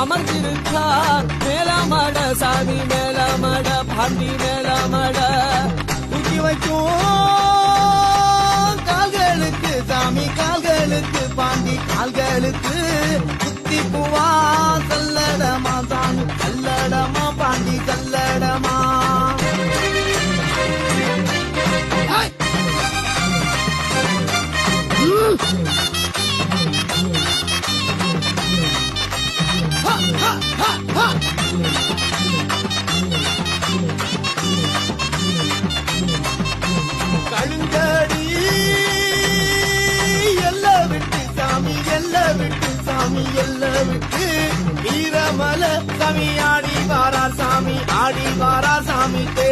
அமர்ந்திருக்கார் மேலமட சாமி மேலமட பாண்டி மேலமட. தூக்கி வைக்கும் கால்களுக்கு சாமி கால்களுக்கு பாண்டி கால்களுக்கு. குத்தி பூவா கல்லடமா சாமி கல்லடமா பாண்டி கல்லடமா. ஹை! கழுந்தடி எல்லா விட்டு சாமி எல்லா விட்டு சாமி எல்லா விட்டு வீரமல சாமி ஆடி வாரா சாமி ஆடி வாரா சாமி தே